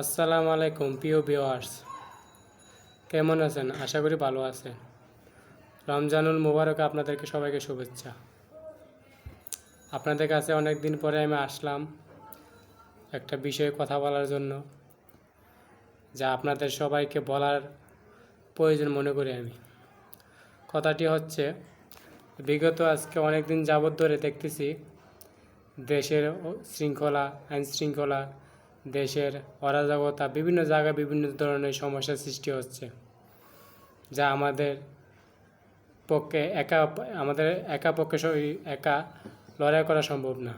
আসসালামু আলাইকুম, প্রিয় ভিওয়ার্স কেমন আছেন? আশা করি ভালো আছেন। রমজানুল মুবারক আপনাদেরকে সবাইকে শুভেচ্ছা। আপনাদের কাছে অনেক দিন পরে আমি আসলাম একটা বিষয়ে কথা বলার জন্য, যা আপনাদের সবাইকে বলার প্রয়োজন মনে করি আমি। কথাটি হচ্ছে, বিগত আজকে অনেক দিন যাবৎ ধরে দেখতেছি, দেশের শৃঙ্খলা আইন শৃঙ্খলা দেশের অরাজকতা, বিভিন্ন জায়গায় বিভিন্ন ধরনের সমস্যার সৃষ্টি হচ্ছে, যা আমাদের পক্ষে একা, আমাদের একা পক্ষে একা লড়াই করা সম্ভব না।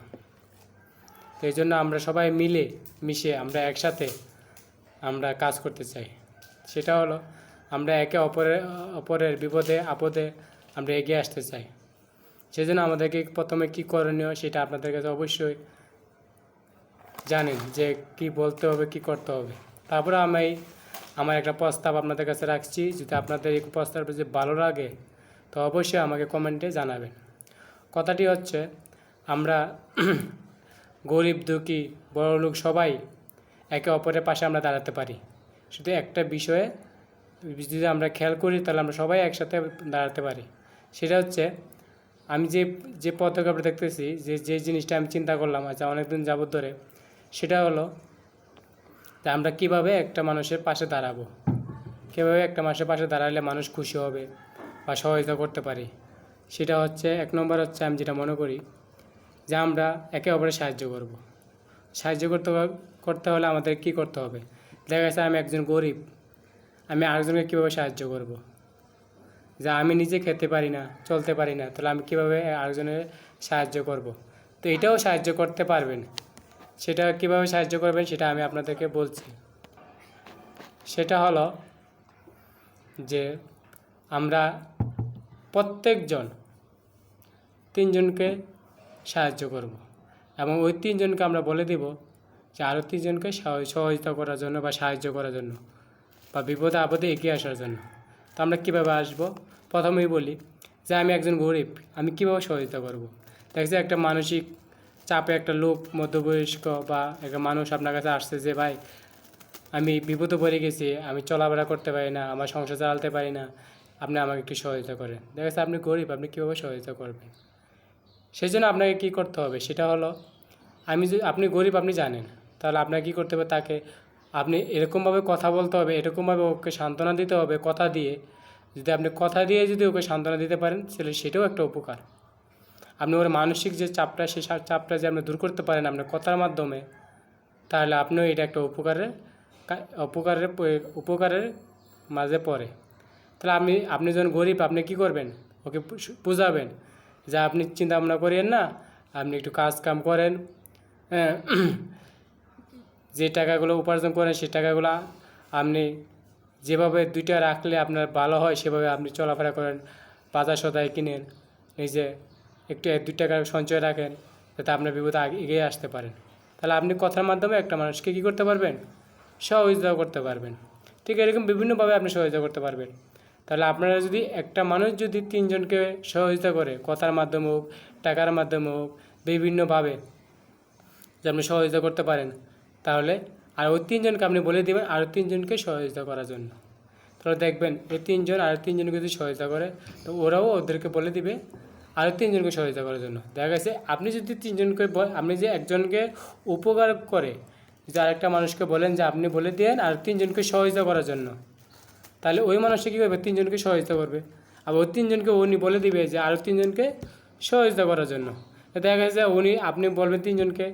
তো এই জন্য আমরা সবাই মিলে, মিশে আমরা একসাথে আমরা কাজ করতে চাই। সেটা হলো আমরা একে অপরের অপরের বিপদে, আপদে আমরা এগিয়ে আসতে চাই। সেজন্য আমাদেরকে প্রথমে কী করণীয় সেটা আপনাদের কাছে অবশ্যই জানেন যে কি বলতে হবে, কি করতে হবে। তারপরে আমি আমার একটা প্রস্তাব আপনাদের কাছে রাখছি, যদি আপনাদের এই প্রস্তাবটা যদি ভালো লাগে, তো অবশ্যই আমাকে কমেন্টে জানাবেন। কথাটি হচ্ছে, আমরা গরিব, দুঃখী, বড়লোক সবাই একে অপরের পাশে আমরা দাঁড়াতে পারি। শুধু একটা বিষয়ে যদি আমরা খেয়াল করি, তাহলে আমরা সবাই একসাথে দাঁড়াতে পারি। সেটা হচ্ছে, আমি যে যে পদক্ষেপটা দেখতেছি, যে যে জিনিসটা আমি চিন্তা করলাম আচ্ছা অনেকদিন যাবত ধরে সেটা হলো যে আমরা কীভাবে একটা মানুষের পাশে দাঁড়াবো কীভাবে একটা মানুষের পাশে দাঁড়ালে মানুষ খুশি হবে বা সহায়তা করতে পারি সেটা হচ্ছে, এক নম্বর হচ্ছে আমি যেটা মনে করি যে আমরা একে অপরের সাহায্য করব। সাহায্য করতে করতে হলে আমাদের কি করতে হবে দেখা গেছে আমি একজন গরিব, আমি আরেকজনকে কীভাবে সাহায্য করব। যে আমি নিজে খেতে পারি না, চলতে পারি না, তাহলে আমি কীভাবে আরেকজনের সাহায্য করব। তো এটাও সাহায্য করতে পারবেন সেটা কীভাবে সাহায্য করবেন সেটা আমি আপনাদেরকে বলছি। সেটা হলো যে আমরা প্রত্যেকজন তিনজনকে সাহায্য করব এবং ওই তিনজনকে আমরা বলে দিব যে আরও তিনজনকে সহ- সহযোগিতা করার জন্য বা সাহায্য করার জন্য বা বিপদে আপদে এগিয়ে আসার জন্য। তো আমরা কীভাবে আসব? প্রথমেই বলি যে আমি একজন গরিব, আমি কীভাবে সহযোগিতা করব? দেখছি একটা মানসিক চাপে একটা লোক মধ্যবয়স্ক বা একটা মানুষ আপনার কাছে আসছে যে, ভাই, আমি বিপদে পড়ে গেছি, আমি চলাফেরা করতে পারি না, আমার সংসার চালাতে পারি না, আপনি আমাকে একটু সহযোগিতা করেন। দেখা যাচ্ছে আপনি গরিব, আপনি কীভাবে সহযোগিতা করবেন? সেই জন্য আপনাকে কী করতে হবে? সেটা হলো, আমি যদি, আপনি গরিব, আপনি জানেন, তাহলে আপনাকে কী করতে হবে? তাকে, আপনি এরকমভাবে কথা বলতে হবে, এরকমভাবে ওকে সান্ত্বনা দিতে হবে, কথা দিয়ে, যদি আপনি কথা দিয়ে যদি ওকে সান্ত্বনা দিতে পারেন, তাহলে সেটাও একটা উপকার। আপনি ওর মানসিক যে চাপটা সেই চাপটা যে আপনি দূর করতে পারেন আপনার কথার মাধ্যমে, তাহলে আপনিও এটা একটা উপকারের উপকারের উপকারের মাঝে পড়ে। তাহলে আপনি আপনি যখন গরিব, আপনি কি করবেন? ওকে বুঝাবেন যে আপনি চিন্তা ভাবনা করেন না, আপনি একটু কাজ কাম করেন হ্যাঁ যে টাকাগুলো উপার্জন করেন সেই টাকাগুলো আপনি যেভাবে দুইটা রাখলে আপনার ভালো হয়, সেভাবে আপনি চলাফেরা করেন, বাজার সদায় কিনেন, নিজে একটু এক দুই টাকা সঞ্চয় রাখেন, যাতে আপনার বিপদে আগে, এগিয়ে আসতে পারেন। তাহলে আপনি কথার মাধ্যমে একটা মানুষকে কী করতে পারবেন? সহযোগিতা করতে পারবেন। ঠিক এরকম বিভিন্নভাবে আপনি সহযোগিতা করতে পারবেন। তাহলে আপনারা যদি একটা মানুষ যদি তিনজনকে সহযোগিতা করে, কথার মাধ্যমে হোক, টাকার মাধ্যমে হোক, বিভিন্নভাবে যে আপনি সহযোগিতা করতে পারেন, তাহলে আর ওই তিনজনকে আপনি বলে দেবেন আরও তিনজনকে সহযোগিতা করার জন্য। তাহলে দেখবেন এই তিনজন আর তিনজনকে যদি সহযোগিতা করে, তো ওরাও ওদেরকে বলে দিবে আরও তিনজনকে সহযোগিতা করার জন্য। দেখা গেছে, আপনি যদি তিনজনকে আপনি যে একজনকে উপকার করে, যদি আরেকটা মানুষকে বলেন যে আপনি বলে দেন আর তিনজনকে সহযোগিতা করার জন্য, তাহলে ওই মানুষটা কী করবে? তিনজনকে সহযোগিতা করবে। আর ওই তিনজনকে উনি বলে দিবে যে আরও তিনজনকে সহযোগিতা করার জন্য। দেখা গেছে উনি, আপনি বলবেন তিনজনকে,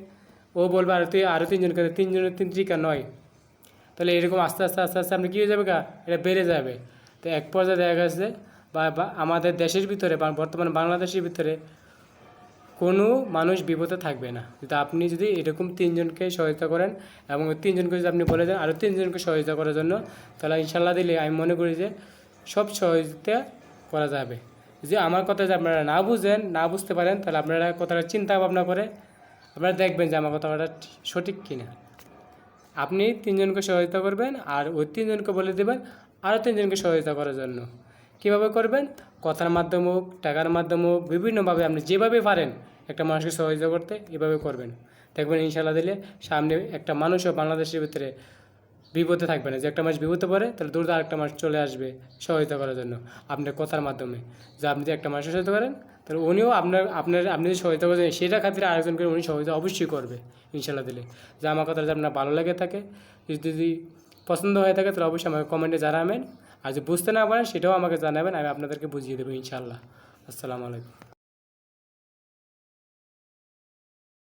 ও বলবে আরও তুই আরও তিনজনকে তিনজনের তিন ত্রিকা নয়। তাহলে এরকম আস্তে আস্তে আস্তে আস্তে আপনি কী হয়ে যাবে গা? এটা বেড়ে যাবে। তো এক পর্যায়ে দেখা গেছে বা আমাদের দেশের ভিতরে বা বর্তমানে বাংলাদেশের ভিতরে কোনো মানুষ বিপদে থাকবে না। যদি আপনি যদি এরকম তিনজনকে সহায়তা করেন এবং ওই তিনজনকে যদি আপনি বলে দেন আরও তিনজনকে সহায়তা করার জন্য, তাহলে ইনশাল্লাহ দিলে আমি মনে করি যে সব সহযোগিতা করা যাবে। যদি আমার কথা যদি আপনারা না বুঝেন, না বুঝতে পারেন, তাহলে আপনারা কথাটা চিন্তা ভাবনা করে আপনারা দেখবেন যে আমার কথাটা সঠিক কিনা। আপনি তিনজনকে সহায়তা করবেন আর ওই তিনজনকে বলে দেবেন আরও তিনজনকে সহায়তা করার জন্য। কীভাবে করবেন? কথার মাধ্যমে হোক, টাকার মাধ্যমে হোক, বিভিন্নভাবে আপনি যেভাবে পারেন একটা মানুষকে সহযোগিতা করতে এভাবে করবেন। দেখবেন ইনশাল্লাহ দিলে সামনে একটা মানুষও বাংলাদেশের ভিতরে বিপদে থাকবে না। যে একটা মানুষ বিপদে পড়ে, তাহলে দ্রুত আরেকটা মানুষ চলে আসবে সহায়তা করার জন্য আপনার কথার মাধ্যমে। যে আপনি যদি একটা মানুষের সহায়তা করেন, তাহলে উনিও আপনার আপনার, আপনি যে সহায়তা করছেন সেটা খাতিরে আরেকজনকে উনি সহায়তা অবশ্যই করবে ইনশাল্লাহ দিলে। যে আমার কথা যদি আপনার ভালো লেগে থাকে যদি পছন্দ হয়ে থাকে, তাহলে অবশ্যই আমাকে কমেন্টে জানাবেন। আর যদি বুঝতে না পারেন সেটাও আমাকে জানাবেন, আমি আপনাদেরকে বুঝিয়ে দেবো ইনশাল্লাহ আসসালামু আলাইকুম।